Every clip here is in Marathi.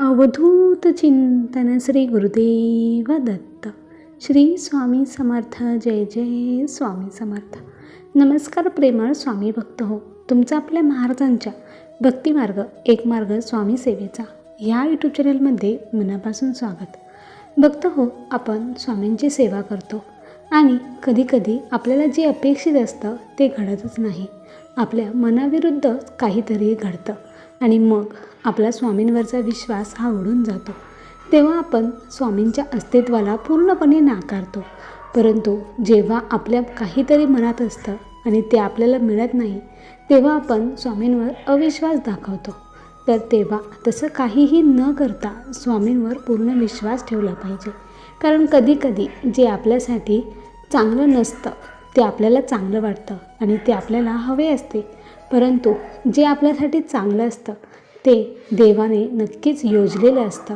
अवधूत चिंतन श्री गुरुदेव दत्त श्री स्वामी समर्थ. जय जय स्वामी समर्थ. नमस्कार प्रेमळ स्वामी भक्त हो. तुमचा आपल्या महाराजांच्या भक्तिमार्ग एक मार्ग स्वामी सेवेचा ह्या यूट्यूब चॅनलमध्ये मनापासून स्वागत. भक्त हो आपण स्वामींची सेवा करतो. आणि कधीकधी आपल्याला जे अपेक्षित असतं ते घडतच नाही. आपल्या मनाविरुद्ध काहीतरी घडतं. आणि मग आपला स्वामींवरचा विश्वास हा उडून जातो. तेव्हा आपण स्वामींच्या अस्तित्वाला पूर्णपणे नाकारतो. परंतु जेव्हा आपल्या काहीतरी मनात असतं आणि ते आपल्याला मिळत नाही तेव्हा आपण स्वामींवर अविश्वास दाखवतो. तर तेव्हा तसं काहीही न करता स्वामींवर पूर्ण विश्वास ठेवला पाहिजे. कारण कधीकधी जे आपल्यासाठी चांगलं नसतं ते आपल्याला चांगलं वाटतं आणि ते आपल्याला हवे असते. परंतु जे आपल्यासाठी चांगलं असतं ते देवाने नक्कीच योजलेलं असतं.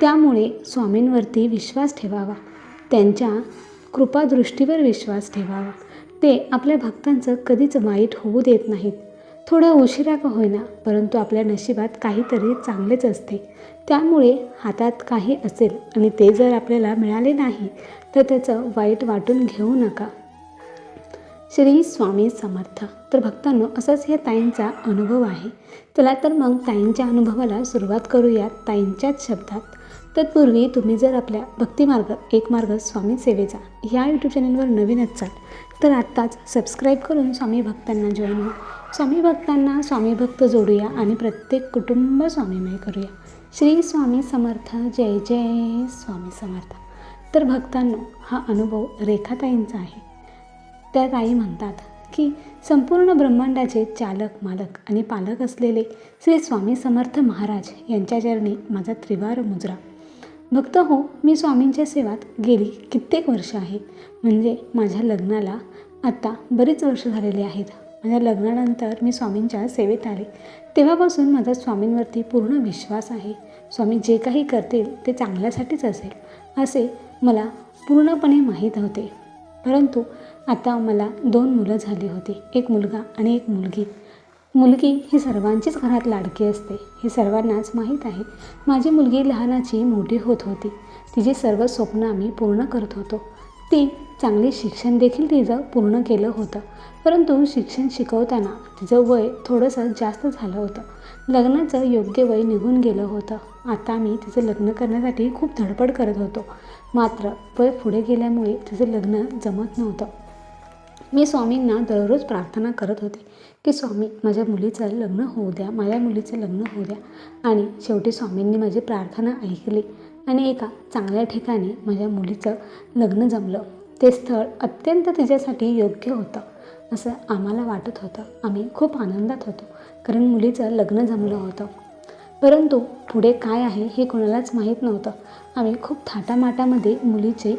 त्यामुळे स्वामींवरती विश्वास ठेवावा. त्यांच्या कृपादृष्टीवर विश्वास ठेवावा. ते आपल्या भक्तांचं कधीच वाईट होऊ देत नाहीत. थोडा उशिरा का होईना परंतु आपल्या नशिबात काहीतरी चांगलेच असते. त्यामुळे हातात काही असेल आणि ते जर आपल्याला मिळाले नाही तर त्याचं वाईट वाटून घेऊ नका. श्री स्वामी समर्थ. तर भक्तांनो असाच हे ताईंचा अनुभव आहे. चला तर मग ताईंच्या अनुभवाला सुरुवात करूयात ताईंच्याच शब्दात. तत्पूर्वी तुम्ही जर आपल्या भक्तिमार्ग एक मार्ग स्वामी सेवेचा ह्या यूट्यूब चॅनलवर नवीन असाल तर आत्ताच सबस्क्राईब करून स्वामी भक्तांना जॉईन व्हा स्वामी भक्तांना स्वामी भक्त जोडूया आणि प्रत्येक कुटुंब स्वामीमय करूया. श्री स्वामी समर्थ जय जय स्वामी समर्थ. तर भक्तांनो हा अनुभव रेखाताईंचा आहे. त्या ताई म्हणतात की संपूर्ण ब्रह्मांडाचे चालक मालक आणि पालक असलेले श्री स्वामी समर्थ महाराज यांच्या चरणी माझा त्रिवार मुजरा. भक्त हो मी स्वामींच्या सेवात गेली कित्येक वर्ष आहे. म्हणजे माझ्या लग्नाला आत्ता बरीच वर्ष झालेली आहेत. माझ्या लग्नानंतर मी स्वामींच्या सेवेत आले. तेव्हापासून माझा स्वामींवरती पूर्ण विश्वास आहे. स्वामी जे काही करतील ते चांगल्यासाठीच असेल असे मला पूर्णपणे माहीत होते. परंतु आता मला दोन मुलं झाली होती एक मुलगा आणि एक मुलगी. मुलगी ही सर्वांचीच घरात लाडकी असते हे सर्वांनाच माहीत आहे. माझी मुलगी लहानाची मोठी होत होती. तिची सर्व स्वप्न आम्ही पूर्ण करत होतो. ती चांगले शिक्षण देखील तिचं पूर्ण केलं होतं. परंतु शिक्षण शिकवताना तिचं वय थोडंसं जास्त झालं होतं. लग्नाचं योग्य वय निघून गेलं होतं. आता मी तिचं लग्न करण्यासाठी खूप धडपड करत होतो. मात्र वय पुढे गेल्यामुळे तिचं लग्न जमत नव्हतं. मी स्वामींना दररोज प्रार्थना करत होते की स्वामी माझ्या मुलीचं लग्न होऊ द्या माझ्या मुलीचं लग्न होऊ द्या. आणि शेवटी स्वामींनी माझी प्रार्थना ऐकली आणि एका चांगल्या ठिकाणी माझ्या मुलीचं लग्न जमलं. ते स्थळ अत्यंत तिच्यासाठी योग्य होतं असं आम्हाला वाटत होतं. आम्ही खूप आनंदात होतो कारण मुलीचं लग्न जमलं होतं. परंतु पुढे काय आहे हे कोणालाच माहीत नव्हतं. आम्ही खूप थाटामाटामध्ये मुलीचे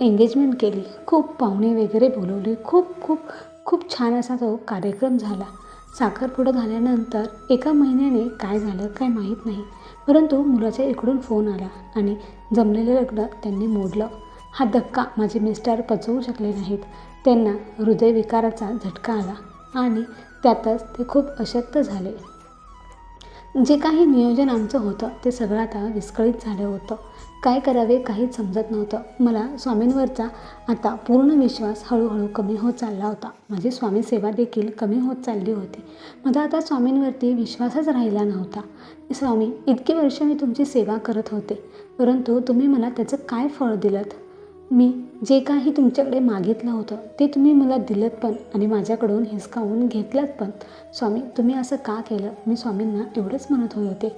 एंगेजमेंट केली खूप पाहुणे वगैरे बोलवले खूप खूप खूप छान असा तो कार्यक्रम झाला. साखरपुडा झाल्यानंतर एका महिन्याने काय झालं काय माहीत नाही परंतु मुलाच्या इकडून फोन आला आणि जमलेलं लग्न त्यांनी मोडलं. हा धक्का माझे मिस्टर पचवू शकले नाहीत. त्यांना हृदयविकाराचा झटका आला आणि त्यातच ते खूप अशक्त झाले. जे काही नियोजन आमचं होतं ते सगळं आता विस्कळीत झालं होतं. काय करावे काहीच समजत नव्हतं. मला स्वामींवरचा आता पूर्ण विश्वास हळूहळू कमी होत चालला होता. माझी स्वामी सेवा देखील कमी होत चालली होती. माझा आता स्वामींवरती विश्वासच राहिला नव्हता. स्वामी इतकी वर्ष मी तुमची सेवा करत होते. परंतु तुम्ही मला त्याचं काय फळ दिलं मी जे काही तुमच्याकडे मागितलं होतं ते तुम्ही मला दिलं पण आणि माझ्याकडून हिसकावून घेतलं पण. स्वामी तुम्ही असं का केलं? मी स्वामींना एवढंच म्हणत होते.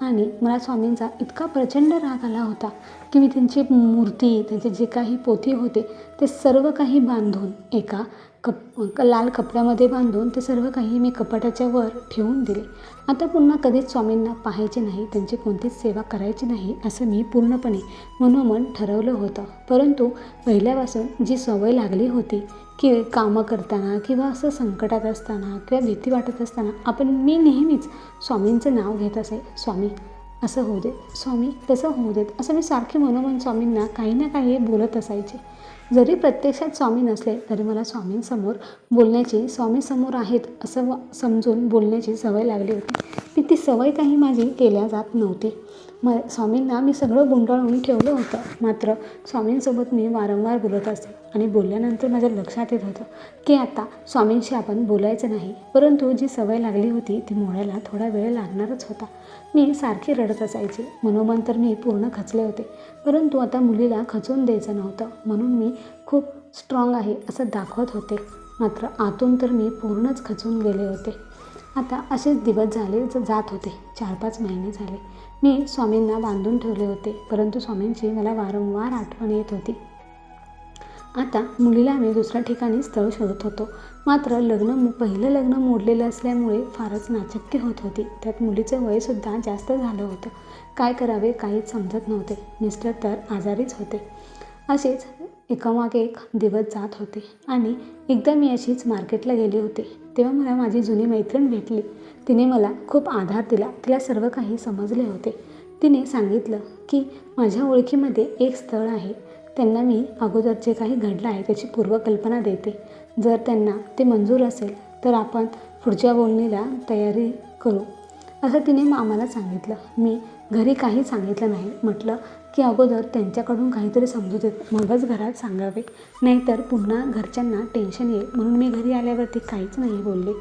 आणि मला स्वामींचा इतका प्रचंड राग आला होता की मी त्यांची मूर्ती त्यांचे जे काही पोथी होते ते सर्व काही बांधून एका कप लाल कपड्यामध्ये बांधून ते सर्व काही मी कपाटाच्या वर ठेवून दिले. आता पुन्हा कधीच स्वामींना पाहायचे नाही त्यांची कोणतीच सेवा करायची नाही असं मी पूर्णपणे मनोमन ठरवलं होतं. परंतु पहिल्यापासून जी सवय लागली होती की कामं करताना किंवा असं संकटात असताना किंवा भीती वाटत असताना आपण मी नेहमीच स्वामींचं नाव घेत असे स्वामी असं होऊ दे स्वामी तसं होऊ देत असं मी सारखे मनोमन स्वामींना काही ना काही बोलत असायचे. जरी प्रत्यक्षात स्वामी नसले तरी मला स्वामींसमोर बोलण्याची स्वामीसमोर आहेत असं व- समजून बोलण्याची सवय लागली होती. की ती सवय काही माझी केल्या जात नव्हती. म स्वामींना मी सगळं गुंडाळून ठेवलं होतं. मात्र स्वामींसोबत मी वारंवार बोलत असते आणि बोलल्यानंतर माझ्या लक्षात येत होतं की आता स्वामींशी आपण बोलायचं नाही. परंतु जी सवय लागली होती ती मोडायला थोडा वेळ लागणारच होता. मी सारखी रडत असायचे. मनोमन तर मी पूर्ण खचले होते. परंतु आता मुलीला खचून द्यायचं नव्हतं. म्हणून मी खूप स्ट्रॉंग आहे असं दाखवत होते. मात्र आतून तर मी पूर्णच खचून गेले होते. आता असेच दिवस झाले जात होते. चार पाच महिने झाले. मी स्वामींना बांधून ठेवले होते परंतु स्वामींची मला वारंवार आठवण येत होती. आता मुलीला आम्ही दुसऱ्या ठिकाणी स्थळ शोधत होतो. मात्र लग्न पहिलं लग्न मोडलेलं असल्यामुळे फारच नाचक्की होत होती. त्यात मुलीचं वयसुद्धा जास्त झालं होतं. काय करावे काहीच समजत नव्हते. मिस्टर तर आजारीच होते. असेच एकामागे एक दिवस जात होते आणि एकदा मी अशीच मार्केटला गेले होते. तेव्हा मला माझी जुनी मैत्रीण भेटली. तिने मला खूप आधार दिला. तिला सर्व काही समजले होते. तिने सांगितलं की माझ्या ओळखीमध्ये एक स्थळ आहे. त्यांना मी अगोदर जे काही घडलं आहे त्याची पूर्वकल्पना देते. जर त्यांना ते मंजूर असेल तर आपण पुढच्या बोलणीला तयारी करू. असं तिने आम्हाला सांगितलं. मी घरी काही सांगितलं नाही. म्हटलं की अगोदर त्यांच्याकडून काहीतरी समजू देत मगच घरात सांगावे. नाहीतर पुन्हा घरच्यांना टेन्शन येईल. म्हणून मी घरी आल्यावरती काहीच नाही बोलले.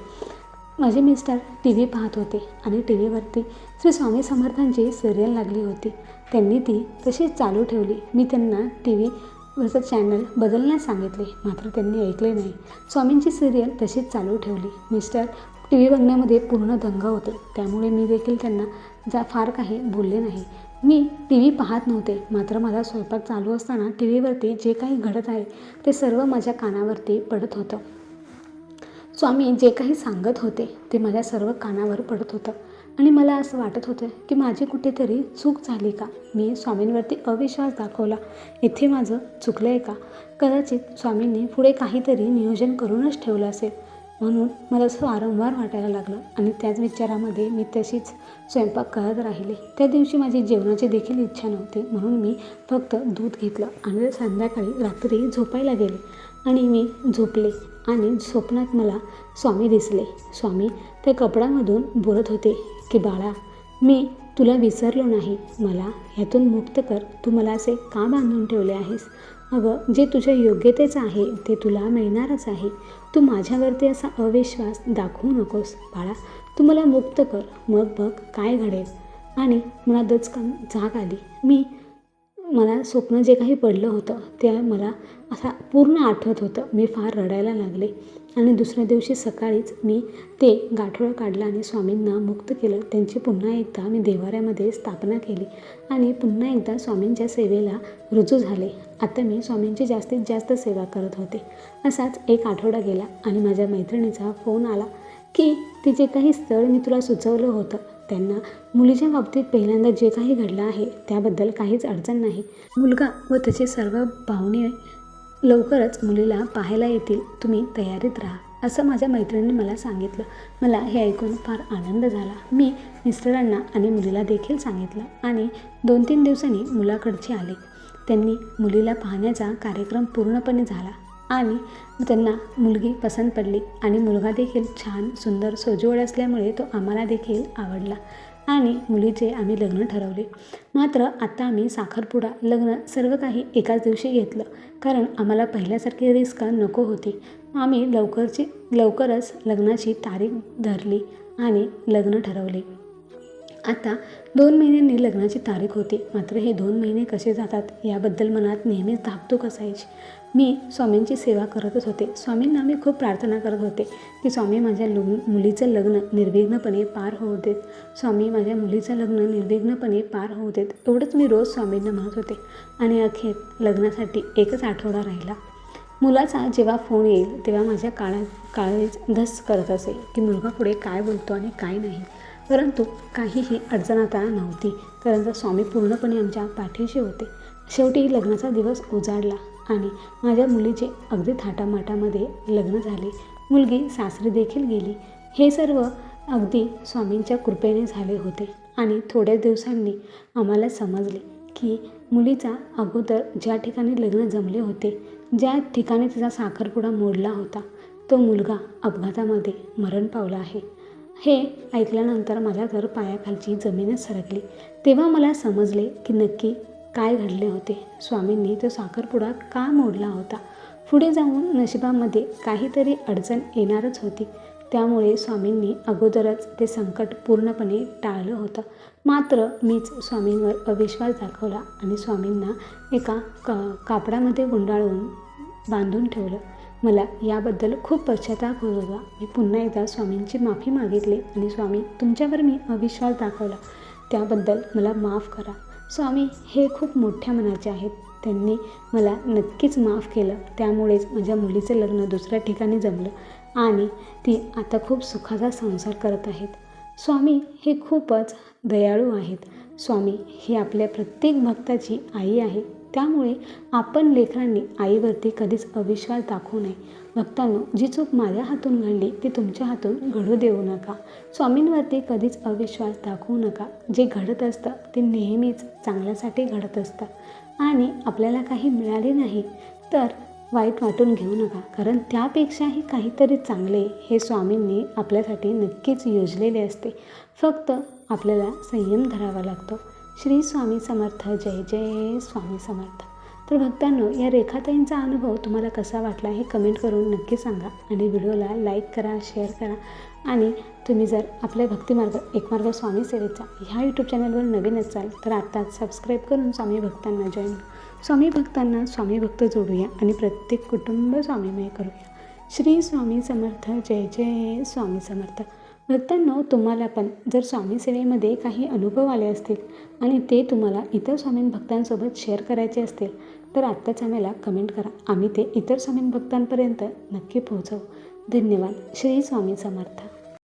माझे मिस्टर टी व्ही पाहत होते आणि टी व्हीवरती श्री स्वामी समर्थांची सिरियल लागली होती. त्यांनी ती तशीच चालू ठेवली. मी त्यांना टी व्ही वरचं चॅनल बदलण्यास सांगितले. मात्र त्यांनी ऐकले नाही. स्वामींची सिरियल तशीच चालू ठेवली. मिस्टर टी व्ही बघण्यामध्ये पूर्ण दंग होते. त्यामुळे मी देखील त्यांना जा फार काही बोलले नाही. मी टी व्ही पाहत नव्हते. मात्र माझा स्वयंपाक चालू असताना टी व्हीवरती जे काही घडत आहे ते सर्व माझ्या कानावरती पडत होतं. स्वामी जे काही सांगत होते ते माझ्या सर्व कानावर पडत होतं. आणि मला असं वाटत होतं की माझी कुठेतरी चूक झाली का? मी स्वामींवरती अविश्वास दाखवला. इथे माझं चुकलं आहे का? कदाचित स्वामींनी पुढे काहीतरी नियोजन करूनच ठेवलं असेल. म्हणून मला असं वारंवार वाटायला लागलं आणि त्याच विचारामध्ये मी तशीच स्वयंपाक करत राहिले. त्या दिवशी माझी जेवणाची देखील इच्छा नव्हती म्हणून मी फक्त दूध घेतलं आणि संध्याकाळी रात्री झोपायला गेले. आणि मी झोपले आणि स्वप्नात मला स्वामी दिसले. स्वामी त्या कपड्यामधून बोलत होते की बाळा मी तुला विसरलो नाही. मला ह्यातून मुक्त कर. तू मला असे का बांधून ठेवले आहेस? अगं जे तुझ्या योग्यतेचं आहे ते तुला मिळणारच आहे. तू माझ्यावरती असा अविश्वास दाखवू नकोस बाळा. तू मला मुक्त कर. मग बघ काय घडेल. आणि मला दचकन जाग आली. मी मला स्वप्न जे काही पडलं होतं ते मला असा पूर्ण आठवत होतं. मी फार रडायला लागले. आणि दुसऱ्या दिवशी सकाळीच मी ते गाठोडं काढलं आणि स्वामींना मुक्त केलं. त्यांची पुन्हा एकदा मी देवाऱ्यामध्ये स्थापना केली आणि पुन्हा एकदा स्वामींच्या सेवेला रुजू झाले. आता मी स्वामींची जास्तीत जास्त सेवा करत होते. असाच एक आठवडा गेला आणि माझ्या मैत्रिणीचा फोन आला. की ते जे काही स्थळ मी तुला सुचवलं होतं त्यांना मुलीच्या बाबतीत पहिल्यांदा जे काही घडलं आहे त्याबद्दल काहीच अडचण नाही. मुलगा व त्याचे सर्व पाहुणे लवकरच मुलीला पाहायला येतील. तुम्ही तयारीत राहा असं माझ्या मैत्रिणीने मला सांगितलं. मला हे ऐकून फार आनंद झाला. मी मिस्टरांना आणि मुलीला देखील सांगितलं आणि दोन तीन दिवसांनी मुलाकडचे आले. त्यांनी मुलीला पाहण्याचा कार्यक्रम पूर्णपणे झाला. आणि त्यांना मुलगी पसंत पडली आणि मुलगा देखील छान सुंदर सोजवळ असल्यामुळे तो आम्हाला देखील आवडला. आणि मुलीचे आम्ही लग्न ठरवले. मात्र आता आम्ही साखरपुडा लग्न सर्व काही एकाच दिवशी घेतलं. कारण आम्हाला पहिल्यासारखी रिस्क नको होती. आम्ही लवकरची लवकरच लग्नाची तारीख धरली आणि लग्न ठरवले. आता दोन महिन्यांनी लग्नाची तारीख होती. मात्र हे दोन महिने कसे जातात याबद्दल मनात नेहमीच धाकधूक असायची. मी स्वामींची सेवा करतच होते. स्वामींना मी खूप प्रार्थना करत होते. की स्वामी माझ्या लु मुलीचं लग्न निर्विघ्नपणे पार होऊ देत. स्वामी माझ्या मुलीचं लग्न निर्विघ्नपणे पार होऊ देत. एवढंच मी रोज स्वामींना म्हणत होते. आणि अखेर लग्नासाठी एकच आठवडा राहिला. मुलाचा जेव्हा फोन येईल तेव्हा माझ्या काळा काळीच धस करत असे की मुलगा पुढे काय बोलतो आणि काय नाही. परंतु काहीही अडचण आता नव्हती. कारण स्वामी पूर्णपणे आमच्या पाठीशी होते. शेवटी लग्नाचा दिवस उजाडला आणि माझ्या मुलीचे अगदी थाटामाटामध्ये लग्न झाले. मुलगी सासरी देखील गेली. हे सर्व अगदी स्वामींच्या कृपेने झाले होते आणि थोड्या दिवसांनी आम्हाला समजले की मुलीचा अगोदर ज्या ठिकाणी लग्न जमले होते ज्या ठिकाणी तिचा साखरपुडा मोडला होता तो मुलगा अपघातामध्ये मरण पावला आहे. हे ऐकल्यानंतर माझ्या घर पायाखालची जमीनच सरकली. तेव्हा मला समजले की नक्की काय घडले होते. स्वामींनी तो साखरपुडा का मोडला होता? पुढे जाऊन नशिबामध्ये काहीतरी अडचण येणारच होती. त्यामुळे स्वामींनी अगोदरच ते संकट पूर्णपणे टाळलं होतं. मात्र मीच स्वामींवर अविश्वास दाखवला आणि स्वामींना एका का कापडामध्ये गुंडाळून बांधून ठेवलं. मला याबद्दल खूप पश्चाताप होत होता. मी पुन्हा एकदा स्वामींची माफी मागितली आणि स्वामी तुमच्यावर मी अविश्वास दाखवला. त्याबद्दल मला माफ करा. स्वामी हे खूप मोठ्या मनाचे आहेत. त्यांनी मला नक्कीच माफ केलं. त्यामुळेच माझ्या मुलीचं लग्न दुसऱ्या ठिकाणी जमलं आणि ती आता खूप सुखाचा संसार करत आहेत. स्वामी हे खूपच दयाळू आहेत. स्वामी ही आपल्या प्रत्येक भक्ताची आई आहे. त्यामुळे आपण लेकरांनी आईवरती कधीच अविश्वास दाखवू नये. भक्तांनो जी चूक माझ्या हातून घडली ती तुमच्या हातून घडू देऊ नका. स्वामींवरती कधीच अविश्वास दाखवू नका. जे घडत असतं ते नेहमीच चांगल्यासाठी घडत असतं. आणि आपल्याला काही मिळाले नाही तर वाईट वाटून घेऊ नका. कारण त्यापेक्षाही काहीतरी चांगले हे स्वामींनी आपल्यासाठी नक्कीच योजलेले असते. फक्त आपल्याला संयम धरावा लागतो. श्री स्वामी समर्थ जय जय स्वामी समर्थ. तर भक्तांनो या रेखाताईंचा अनुभव तुम्हाला कसा वाटला हे कमेंट करून नक्की सांगा आणि व्हिडिओला लाईक करा शेअर करा आणि तुम्ही जर आपल्या भक्तिमार्ग एकमार्ग स्वामी सेवेचा ह्या यूट्यूब चॅनलवर नवीन असाल तर आत्ताच सबस्क्राईब करून स्वामी भक्तांना जॉईन स्वामी भक्तांना स्वामी भक्त जोडूया आणि प्रत्येक कुटुंब स्वामीमय करूया. श्री स्वामी समर्थ जय जय स्वामी समर्थ. भक्तांनो तुम्हाला पण. जर स्वामी सेवेमध्ये काही अनुभव आले असतील आणि ते तुम्हाला इतर स्वामीन भक्तांसोबत शेअर करायचे असतील तर आत्ताच आम्हाला कमेंट करा. आम्ही ते इतर स्वामीन भक्तांपर्यंत नक्की पोहोचवू. धन्यवाद. श्री स्वामी समर्थ.